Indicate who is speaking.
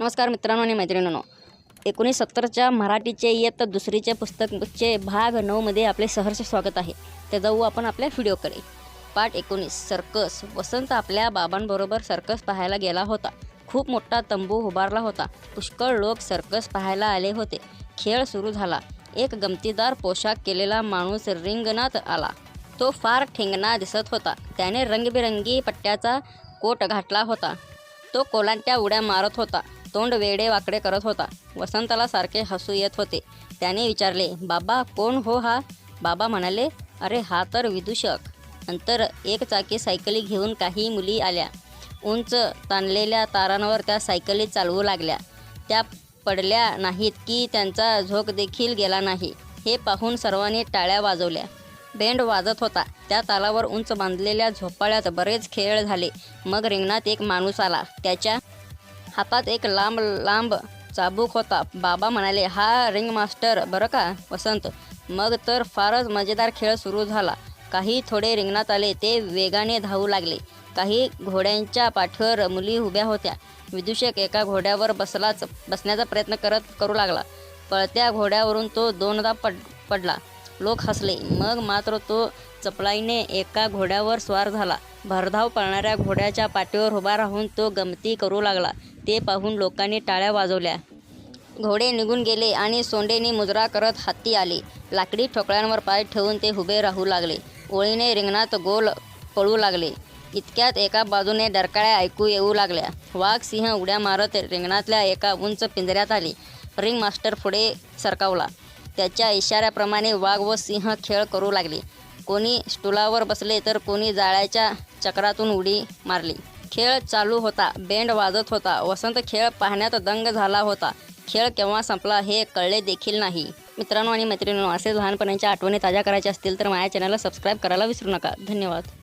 Speaker 1: नमस्कार मित्रांनो आणि मैत्रिणींनो. एकोणीस सत्तरच्या मराठीचे इयत्ता दुसरीचे पुस्तकचे भाग नऊमध्ये आपले सहर्ष स्वागत आहे. ते जाऊ आपण आपल्या व्हिडिओकडे. पाठ एकोणीस. सर्कस. वसंत आपल्या बाबांबरोबर सर्कस पाहायला गेला होता. खूप मोठा तंबू उभारला होता. पुष्कळ लोक सर्कस पाहायला आले होते. खेळ सुरू झाला. एक गमतीदार पोशाख केलेला माणूस रिंगणात आला. तो फार ठेंगणा दिसत होता. त्याने रंगबिरंगी पट्ट्याचा कोट घातला होता. तो कोलांट्या उड्या मारत होता. तोंड वेडे वाकडे करत होता. वसंताला सारखे हसू येत होते. त्याने विचारले बाबा कोण हो हा? बाबा म्हणाले अरे हा तर विदूषक. नंतर एक चाकी सायकली घेऊन काही मुली आल्या. उंच ताणलेल्या तारांवर त्या सायकली चालवू लागल्या. त्या पडल्या नाहीत की त्यांचा झोक देखील गेला नाही. हे पाहून सर्वांनी टाळ्या वाजवल्या. बँड वाजत होता. त्या तालावर उंच बांधलेल्या झोपाळ्यात बरेच खेळ झाले. मग रिंगणात एक माणूस आला. त्याच्या हातात एक लांब लांब चाबूक होता. बाबा म्हणाले हा रिंग मास्टर बरं का वसंत? मग तर फारच मजेदार खेळ सुरू झाला. काही थोडे रिंगणात आले ते वेगाने धावू लागले. काही घोड्यांच्या पाठीवर मुली उभ्या होत्या. विदूषक एका घोड्यावर बसलाच बसण्याचा प्रयत्न करत करू लागला. पळत्या घोड्यावरून तो दोनदा पड पडला. लोक हसले. मग मात्र तो चपलाईने एका घोड्यावर स्वार झाला. भरधाव पळणाऱ्या घोड्याच्या पाठीवर उभा राहून तो गमती करू लागला. ते पाहून लोकांनी टाळ्या वाजवल्या. घोडे निघून गेले आणि सोंडेने मुजरा करत हाती आले. लाकडी ठोकळ्यांवर पाय ठेवून ते उभे राहू लागले. ओळीने रिंगणात गोल पळू लागले. इतक्यात एका बाजूने डरकाळ्या ऐकू येऊ लागल्या. वाघ सिंह उड्या मारत रिंगणातल्या एका उंच पिंजऱ्यात आले. रिंग मास्टर पुढे सरकावला. त्याच्या इशाऱ्याप्रमाणे वाघ व सिंह खेळ करू लागले. कोणी स्टुलावर बसले तर कोणी जाळ्याच्या चक्रातून उडी मारली. खेळ चालू होता बँड वाजत होता वसंत खेळ पाहण्यात दंग झाला होता. खेळ केव्हा संपला हे कळले देखील नाही. मित्रांनो आणि मैत्रिणींनो असे लहानपणाच्या आठवणी ताज्या करायच्या असतील तर माझ्या चॅनलला सबस्क्राईब करायला विसरू नका. धन्यवाद.